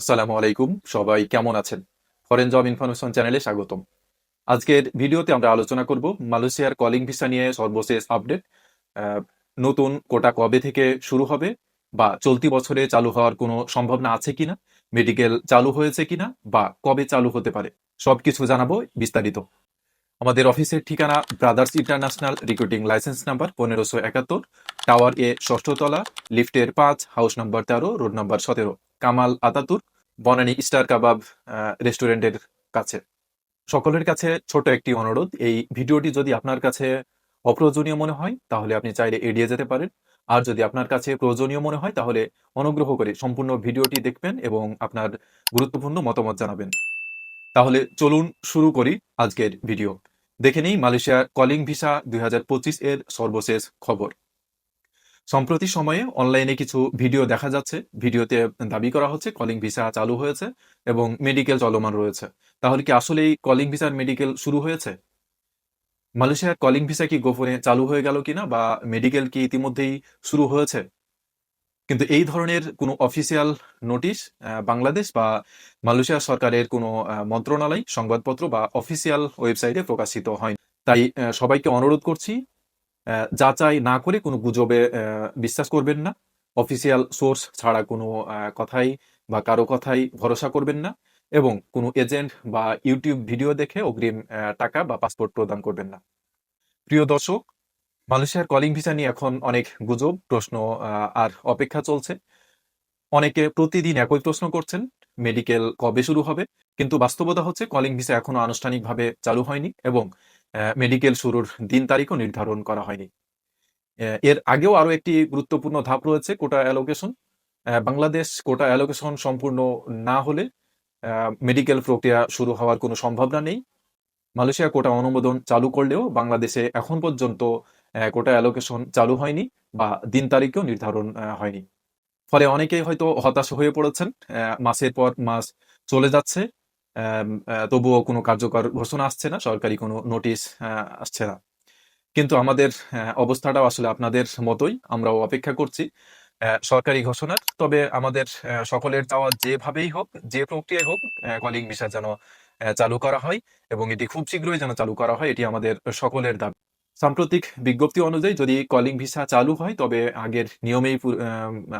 আসসালামু আলাইকুম, সবাই কেমন আছেন? ফরেন জব ইনফরমেশন চ্যানেলে স্বাগতম। আজকের ভিডিওতে আমরা আলোচনা করব মালয়েশিয়ার কলিং ভিসা নিয়ে সর্বশেষ আপডেট। নতুন কোটা কবে থেকে শুরু হবে বা চলতি বছরে চালু হওয়ার কোনো সম্ভাবনা আছে কিনা? মেডিকেল চালু হয়েছে কিনা বা কবে চালু হতে পারে? সবকিছু জানাব বিস্তারিত। আমাদের অফিসের ঠিকানা brothers international recruiting license number পনেরোশো একাত্তর, টাওয়ার এ ষষ্ঠতলা, লিফটের পাঁচ, হাউস নাম্বার তেরো, রোড নাম্বার সতেরো। কামাল আতাতুর, বনানী স্টার কাবাব রেস্টুরেন্টের কাছে। সকলের কাছে ছোট একটি অনুরোধ, এই ভিডিওটি যদি আপনার কাছে অপ্রয়োজনীয় মনে হয়, তাহলে আপনি চাইলে এড়িয়ে যেতে পারেন। আর যদি আপনার কাছে প্রয়োজনীয় মনে হয়, তাহলে অনুগ্রহ করে সম্পূর্ণ ভিডিওটি দেখবেন এবং আপনার গুরুত্বপূর্ণ মতামত জানাবেন। তাহলে চলুন শুরু করি আজকের ভিডিও। দেখে নিই মালয়েশিয়ার কলিং ভিসা দুই হাজার পঁচিশ এর সর্বশেষ খবর। সম্প্রতি সময়ে অনলাইনে কিছু ভিডিও দেখা যাচ্ছে। ভিডিওতে দাবি করা হচ্ছে কলিং ভিসা চালু হয়েছে এবং মেডিকেল চলমান রয়েছে। তাহলে কি আসলেই কলিং ভিসার মেডিকেল শুরু হয়েছে? মালয়েশিয়ার কলিং ভিসা কি গোপনে চালু হয়ে গেল কিনা বা মেডিকেল কি ইতিমধ্যেই শুরু হয়েছে? কিন্তু এই ধরনের কোনো অফিসিয়াল নোটিশ বাংলাদেশ বা মালয়েশিয়া সরকারের কোনো মন্ত্রণালয়, সংবাদপত্র বা অফিসিয়াল ওয়েবসাইটে প্রকাশিত হয়নি। তাই সবাইকে অনুরোধ করছি যাচাই না করে কোনো গুজবে বিশ্বাস করবেন না। অফিসিয়াল সোর্স ছাড়া কোনো কথাই বা কারও কথাই ভরসা করবেন না এবং কোনো এজেন্ট বা ইউটিউব ভিডিও দেখে অগ্রিম টাকা বা পাসপোর্ট প্রদান করবেন না। প্রিয় দর্শক, মালয়েশিয়ার কলিং ভিসা নিয়ে এখন অনেক গুজব, প্রশ্ন আর অপেক্ষা চলছে। অনেকে প্রতিদিন একই প্রশ্ন করছেন, মেডিকেল কবে শুরু হবে? কিন্তু বাস্তবতা হচ্ছে কলিং ভিসা এখনও আনুষ্ঠানিকভাবে চালু হয়নি এবং মেডিকেল শুরুর দিন তারিখও নির্ধারণ করা হয়নি। এর আগেও আরও একটি গুরুত্বপূর্ণ ধাপ রয়েছে quota allocation Bangladesh quota allocation সম্পূর্ণ না হলে মেডিকেল প্রক্রিয়া শুরু হওয়ার কোনো সম্ভাবনা নেই। মালয়েশিয়া কোটা অনুমোদন চালু করলেও বাংলাদেশে এখন পর্যন্ত কোটা অ্যালোকেশন চালু হয়নি বা দিন তারিখও নির্ধারণ হয়নি। ফলে অনেকেই হয়তো হতাশ হয়ে পড়েছেন। মাসের পর মাস চলে যাচ্ছে। তবুও কোনো কার্যকর ঘোষণা আসছে না, সরকারি কোনো নোটিশ আসছে না। কিন্তু আমাদের অবস্থাটাও আসলে আপনাদের মতোই, আমরাও অপেক্ষা করছি সরকারি ঘোষণার। তবে আমাদের সকলের চাওয়া যেভাবেই হোক, যে প্রক্রিয়ায় হোক কলিং ভিসা যেন চালু করা হয় এবং এটি খুব শীঘ্রই যেন চালু করা হয়, এটি আমাদের সকলের দাবি। সাম্প্রতিক বিজ্ঞপ্তি অনুযায়ী যদি কলিং ভিসা চালু হয়, তবে আগের নিয়মেই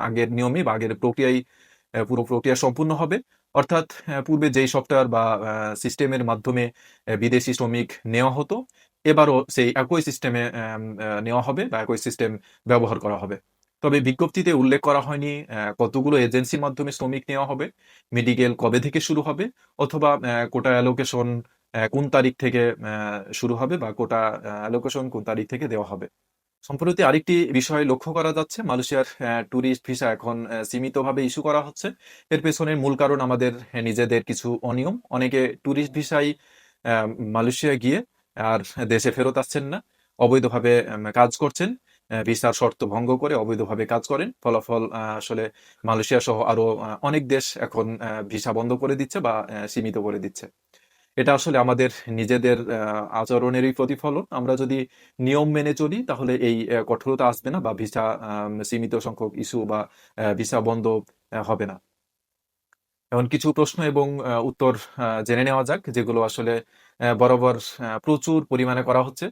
আগের নিয়মে বা আগের প্রক্রিয়ায় পুরো প্রক্রিয়া সম্পূর্ণ হবে। অর্থাৎ পূর্বে যেই সফটওয়্যার বা সিস্টেমের মাধ্যমে বিদেশি শ্রমিক নেওয়া হতো, এবারও সেই একই সিস্টেমে নেওয়া হবে বা একই সিস্টেম ব্যবহার করা হবে। তবে বিজ্ঞপ্তিতে উল্লেখ করা হয়নি কতগুলো এজেন্সির মাধ্যমে শ্রমিক নেওয়া হবে, মেডিকেল কবে থেকে শুরু হবে, অথবা কোটা অ্যালোকেশন কোন তারিখ থেকে শুরু হবে বা কোটা অ্যালোকেশন কোন তারিখ থেকে দেওয়া হবে। সম্প্রতি আরেকটি বিষয় লক্ষ্য করা যাচ্ছে, মালয়েশিয়ার ট্যুরিস্ট ভিসা এখন সীমিতভাবে ইস্যু করা হচ্ছে। এর পেছনের মূল কারণ আমাদের নিজেদের কিছু অনিয়ম। অনেকে ট্যুরিস্ট ভিসাই মালয়েশিয়া গিয়ে আর দেশে ফেরত আসছেন না। অবৈধভাবে কাজ করছেন ভিসার শর্ত ভঙ্গ করে অবৈধভাবে কাজ করেন। ফলাফল আসলে মালয়েশিয়া সহ আরও অনেক দেশ এখন ভিসা বন্ধ করে দিচ্ছে বা সীমিত করে দিচ্ছে। এটা আসলে আমাদের নিজেদের আচরণেরই প্রতিফলন। আমরা যদি নিয়ম মেনে চলি, তাহলে এই কঠোরতা আসবে না বা ভিসা সীমিত সংখ্যক ইস্যু বা ভিসা বন্ধ হবে না। এখন কিছু প্রশ্ন এবং উত্তর জেনে নেওয়া যাক, যেগুলো আসলে বরাবর প্রচুর পরিমাণে করা হচ্ছে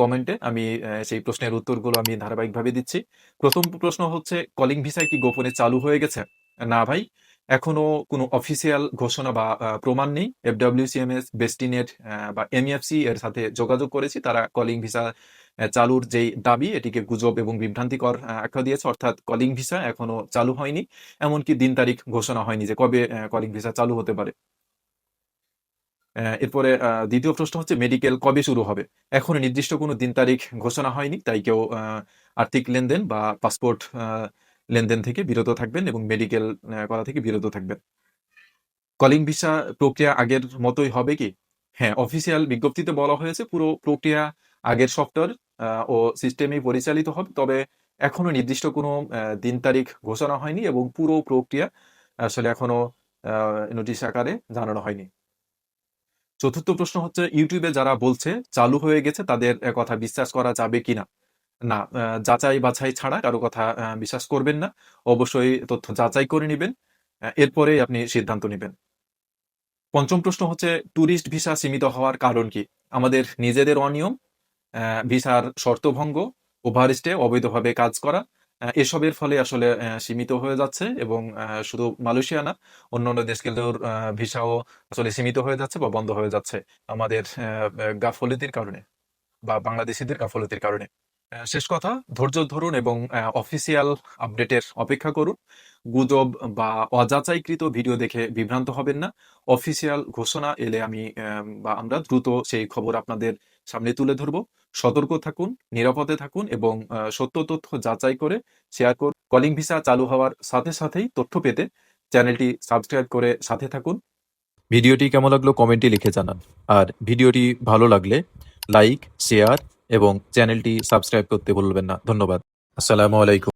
কমেন্টে। আমি সেই প্রশ্নের উত্তরগুলো আমি ধারাবাহিকভাবে দিচ্ছি। প্রথম প্রশ্ন হচ্ছে, কলিং ভিসা কি গোপনে চালু হয়ে গেছে? না ভাই এখনও কোনো অফিসিয়াল ঘোষণা বা প্রমাণ নেই। এফডব্লিউসিএমএস বেস্টিনেট বা এমইএফসি এর সাথে যোগাযোগ করেছি। তারা কলিং ভিসা চালুর যেই দাবি, এটিকে গুজব এবং বিভ্রান্তিকর আখ্যা দিয়েছে। অর্থাৎ কলিং ভিসা এখনও চালু হয়নি। এমনকি দিন তারিখ ঘোষণা হয়নি যে কবে কলিং ভিসা চালু হতে পারে। এরপরে দ্বিতীয় প্রশ্ন হচ্ছে মেডিকেল কবে শুরু হবে? এখনও নির্দিষ্ট কোনো দিন তারিখ ঘোষণা হয়নি, তাই কেউ আর্থিক লেনদেন বা পাসপোর্ট লেনদেন থেকে বিরত থাকবেন এবং মেডিকেল করা থেকে বিরত থাকবেন। কলিং ভিসা প্রক্রিয়া আগের মতোই হবে কি? হ্যাঁ অফিসিয়াল বিজ্ঞপ্তিতে বলা হয়েছে পুরো প্রক্রিয়া আগের সফটওয়্যার ও সিস্টেমেই পরিচালিত হবে, তবে এখনও নির্দিষ্ট কোনো দিন তারিখ ঘোষণা হয়নি এবং পুরো প্রক্রিয়া আসলে এখনও নোটিশ আকারে জানানো হয়নি। চতুর্থ প্রশ্ন হচ্ছে, ইউটিউবে যারা বলছে, চালু হয়ে গেছে, তাদের কথা বিশ্বাস করা যাবে কিনা? না যাচাই বাছাই ছাড়া কারও কথা বিশ্বাস করবেন না। অবশ্যই তথ্য যাচাই করে নেবেন। আহ, এরপরেই আপনি সিদ্ধান্ত নেবেন। পঞ্চম প্রশ্ন হচ্ছে ট্যুরিস্ট ভিসা সীমিত হওয়ার কারণ কি? আমাদের নিজেদের অনিয়ম ভিসার শর্তভঙ্গ ওভারস্টে অবৈধভাবে কাজ করা এসবের ফলে আসলে সীমিত হয়ে যাচ্ছে এবং শুধু মালয়েশিয়া না অন্যান্য দেশগুলোর আহ, ভিসাও আসলে সীমিত হয়ে যাচ্ছে বা বন্ধ হয়ে যাচ্ছে আমাদের গাফলতির কারণে বা বাংলাদেশিদের গাফলতির কারণে। শেষ কথা, ধৈর্য ধরুন এবং অফিসিয়াল আপডেটের অপেক্ষা করুন। গুজব বা অযাচাইকৃত ভিডিও দেখে বিভ্রান্ত হবেন না। অফিসিয়াল ঘোষণা এলে আমি বা আমরা দ্রুত সেই খবর আপনাদের সামনে তুলে ধরব। সতর্ক থাকুন, নিরাপদে থাকুন এবং সত্য তথ্য যাচাই করে শেয়ার করুন। কলিং ভিসা চালু হওয়ার সাথে সাথেই তথ্য পেতে চ্যানেলটি সাবস্ক্রাইব করে সাথে থাকুন। ভিডিওটি কেমন লাগল কমেন্টে লিখে জানান। আর ভিডিওটি ভালো লাগলে লাইক শেয়ার এবং চ্যানেলটি সাবস্ক্রাইব করতে ভুলবেন না। ধন্যবাদ। আসসালামু আলাইকুম।